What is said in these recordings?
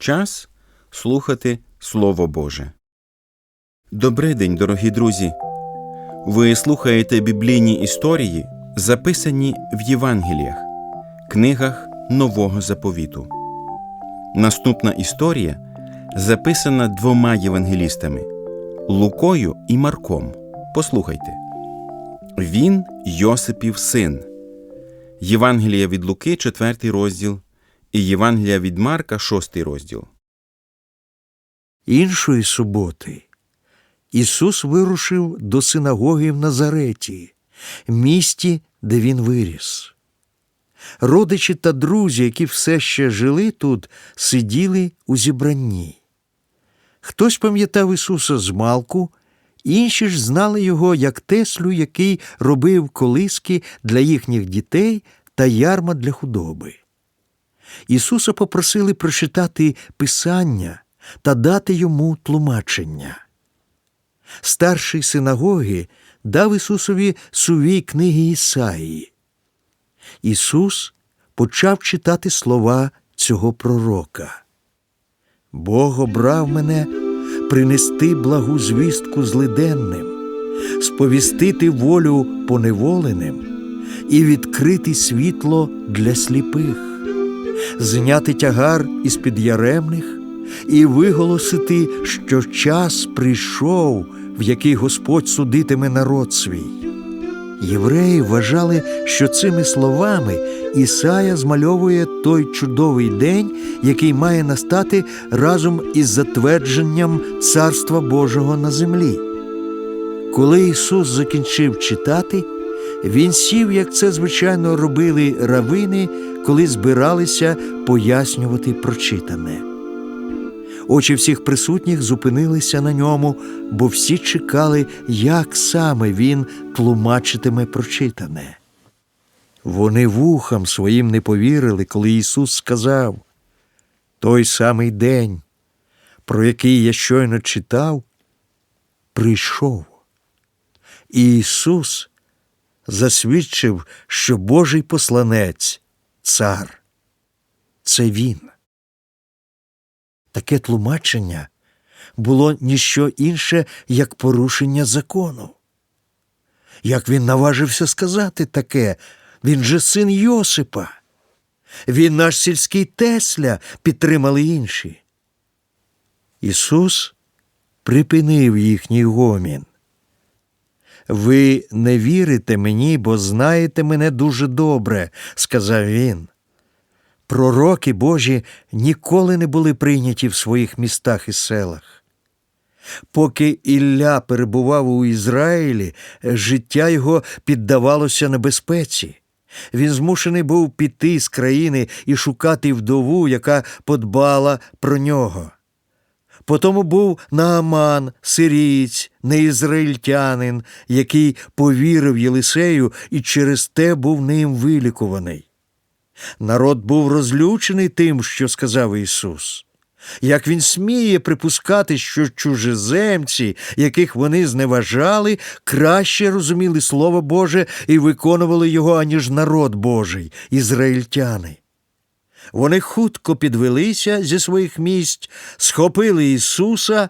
Час слухати Слово Боже. Добрий день, дорогі друзі. Ви слухаєте біблійні історії, записані в Євангеліях, книгах Нового Заповіту. Наступна історія записана двома євангелістами Лукою і Марком. Послухайте. Він Йосипів син. Євангелія від Луки, 4 розділ, і Євангелія від Марка, 6 розділ. Іншої суботи Ісус вирушив до синагоги в Назареті, місті, де він виріс. Родичі та друзі, які все ще жили тут, сиділи у зібранні. Хтось пам'ятав Ісуса з малку, інші ж знали його як Теслю, який робив колиски для їхніх дітей та ярма для худоби. Ісуса попросили прочитати Писання та дати йому тлумачення. Старший синагоги дав Ісусові сувій книги Ісаїї. Ісус почав читати слова цього пророка. Бог обрав мене принести благу звістку злиденним, сповістити волю поневоленим і відкрити світло для сліпих, зняти тягар із під яремних і виголосити, що час прийшов, в який Господь судитиме народ свій. Євреї вважали, що цими словами Ісая змальовує той чудовий день, який має настати разом із затвердженням Царства Божого на землі. Коли Ісус закінчив читати, Він сів, як це звичайно робили равини, коли збиралися пояснювати прочитане. Очі всіх присутніх зупинилися на ньому, бо всі чекали, як саме він тлумачитиме прочитане. Вони вухам своїм не повірили, коли Ісус сказав той самий день, про який я щойно читав, прийшов. І Ісус засвідчив, що Божий посланець, цар, це Він. Таке тлумачення було ніщо інше, як порушення закону. Як він наважився сказати таке, він же син Йосипа. Він наш сільський Тесля, підтримали інші. Ісус припинив їхній гомін. Ви не вірите мені, бо знаєте мене дуже добре, сказав він. Пророки Божі ніколи не були прийняті в своїх містах і селах. Поки Ілля перебував у Ізраїлі, життя його піддавалося небезпеці. Він змушений був піти з країни і шукати вдову, яка подбала про нього. Потому був Нааман, сирієць, неізраїльтянин, який повірив Єлисею і через те був ним вилікуваний. Народ був розлючений тим, що сказав Ісус. Як він сміє припускати, що чужеземці, яких вони зневажали, краще розуміли Слово Боже і виконували його, аніж народ Божий, ізраїльтяни. Вони хутко підвелися зі своїх місць, схопили Ісуса,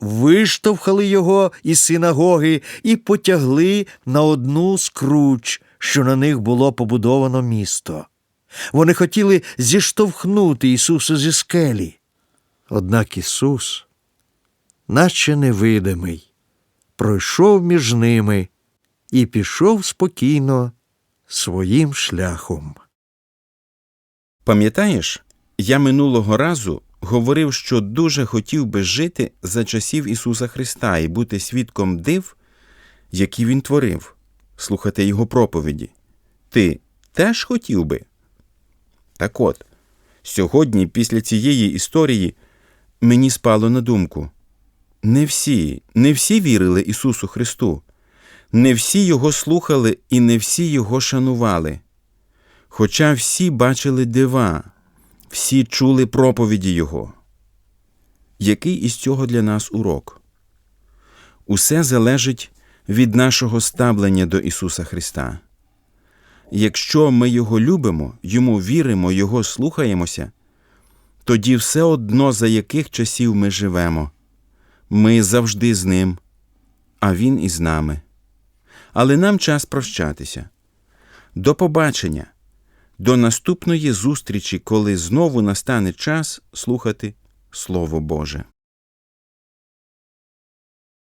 виштовхали його із синагоги і потягли на одну з круч, що на них було побудовано місто. Вони хотіли зіштовхнути Ісуса зі скелі. Однак Ісус, наче невидимий, пройшов між ними і пішов спокійно своїм шляхом. Пам'ятаєш, я минулого разу говорив, що дуже хотів би жити за часів Ісуса Христа і бути свідком див, які Він творив, слухати Його проповіді. Ти теж хотів би? Так от, сьогодні, після цієї історії, мені спало на думку. Не всі, не всі вірили Ісусу Христу, не всі Його слухали і не всі Його шанували. Хоча всі бачили дива, всі чули проповіді Його. Який із цього для нас урок? Усе залежить від нашого ставлення до Ісуса Христа. Якщо ми Його любимо, Йому віримо, Його слухаємося, тоді все одно за яких часів ми живемо. Ми завжди з Ним, а Він із нами. Але нам час прощатися. До побачення! До наступної зустрічі, коли знову настане час слухати Слово Боже.